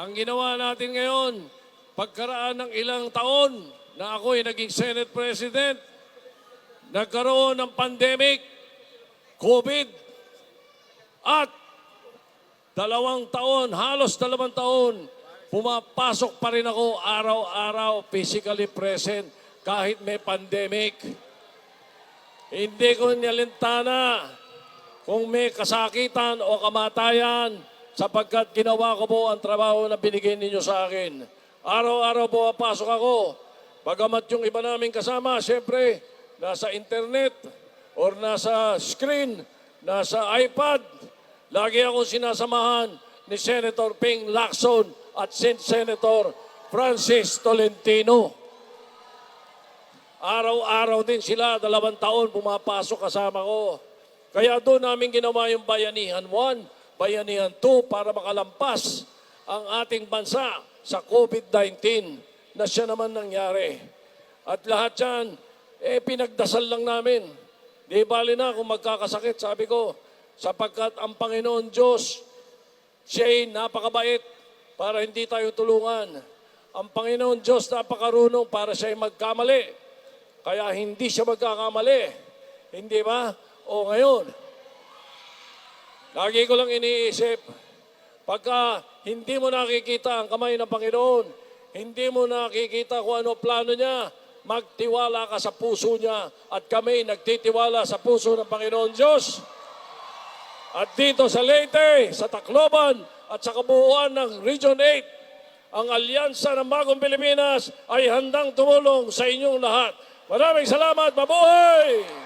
Ang ginawa natin ngayon, pagkaraan ng ilang taon na ako'y naging Senate President, nagkaroon ng pandemic, COVID, at dalawang taon, halos dalawang taon, pumapasok pa rin ako araw-araw, physically present, kahit may pandemic. Hindi ko nilintana kung may kasakitan o kamatayan sapagkat ginawa ko po ang trabaho na binigay ninyo sa akin. Araw-araw po papasok ako. Bagamat yung iba namin kasama, siyempre, nasa internet or nasa screen, nasa iPad, lagi akong sinasamahan ni Senator Ping Lacson at Sen- Senator Francis Tolentino. Araw-araw din sila, dalawang taon pumapasok kasama ko. Kaya doon namin ginawa yung Bayanihan 1, Bayanihan 2 para makalampas ang ating bansa sa COVID-19 na siya naman nangyari. At lahat yan, eh pinagdasal lang namin. Di bali na kung magkakasakit, sabi ko, sapagkat ang Panginoon Diyos, siya'y napakabait para hindi tayo tulungan. Ang Panginoon Diyos napakarunong para siya'y magkamali. Kaya hindi siya magkakamali. Hindi ba? O ngayon, lagi ko lang iniisip, pagka hindi mo nakikita ang kamay ng Panginoon, hindi mo nakikita kung ano plano niya, magtiwala ka sa puso niya at kami nagtitiwala sa puso ng Panginoon Diyos. At dito sa Leyte, sa Tacloban at sa kabuuan ng Region 8, ang Alyansa ng Bagong Pilipinas ay handang tumulong sa inyong lahat. Maraming salamat, mabuhay!